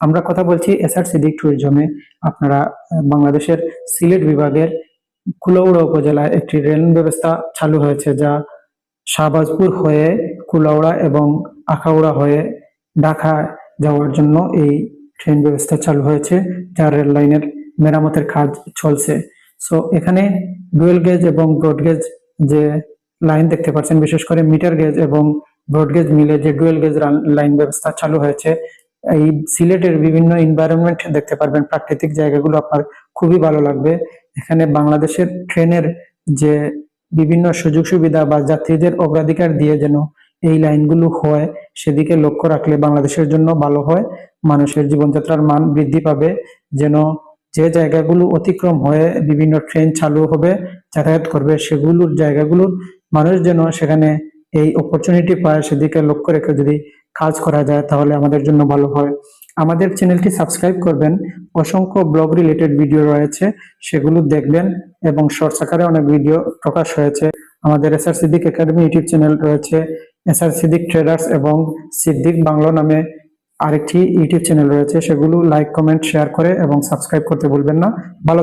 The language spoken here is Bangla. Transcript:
আমরা কথা বলছি এসআর সিদ্দিক ট্যুরিজমে আপনারা বাংলাদেশের সিলেট বিভাগের কুলাউড়া উপজেলায় একটি রেল ব্যবস্থা চালু হয়েছে যা শাহবাজপুর হয়ে কুলাউড়া এবং আখাউড়া হয়ে ঢাকা যাওয়ার জন্য এই ট্রেন ব্যবস্থা চালু হয়েছে, যা রেল লাইনের মেরামতের কাজ চলছে। সো এখানে ডুয়েল গেজ এবং ব্রড গেজ যে লাইন দেখতে পাচ্ছেন, বিশেষ করে মিটার গেজ এবং ব্রডগেজ মিলে যে ডুয়েল গেজ লাইন ব্যবস্থা চালু হয়েছে এই সিলেটের বিভিন্ন এনভায়রনমেন্ট দেখতে পারবেন। প্রাকৃতিক জায়গাগুলো আপনার খুবই ভালো লাগবে। এখানে বাংলাদেশের ট্রেনের যে বিভিন্ন সুযোগ সুবিধা বা যাত্রীদের অগ্রাধিকার দিয়ে যেন এই লাইনগুলো হয়, সেদিকে লক্ষ্য রাখলে বাংলাদেশের জন্য ভালো হয়। মানুষের জীবনযাত্রার মান বৃদ্ধি পাবে। যেন যে জায়গাগুলো অতিক্রম হয়ে বিভিন্ন ট্রেন চালু হবে, যাতায়াত করবে, সেগুলোর জায়গাগুলোর মানুষ যেন সেখানে এই অপরচুনিটি পায়, সেদিকে লক্ষ্য রেখে যদি কাজ করা যায়, তাহলে আমাদের জন্য ভালো হয়। আমাদের চ্যানেলটি সাবস্ক্রাইব করবেন। অসংখ্য ব্লগ রিলেটেড ভিডিও রয়েছে, সেগুলো দেখবেন এবং শর্টস আকারে অনেক ভিডিও প্রকাশ হয়েছে। আমাদের SR Siddique academy YouTube channel রয়েছে। এসআর সিদ্দিক ট্রেডার্স এবং সিদ্দিক বাংলা নামে আরেকটি ইউটিউব চ্যানেল রয়েছে। সেগুলো লাইক কমেন্ট শেয়ার করে এবং সাবস্ক্রাইব করতে ভুলবেন না। ভালো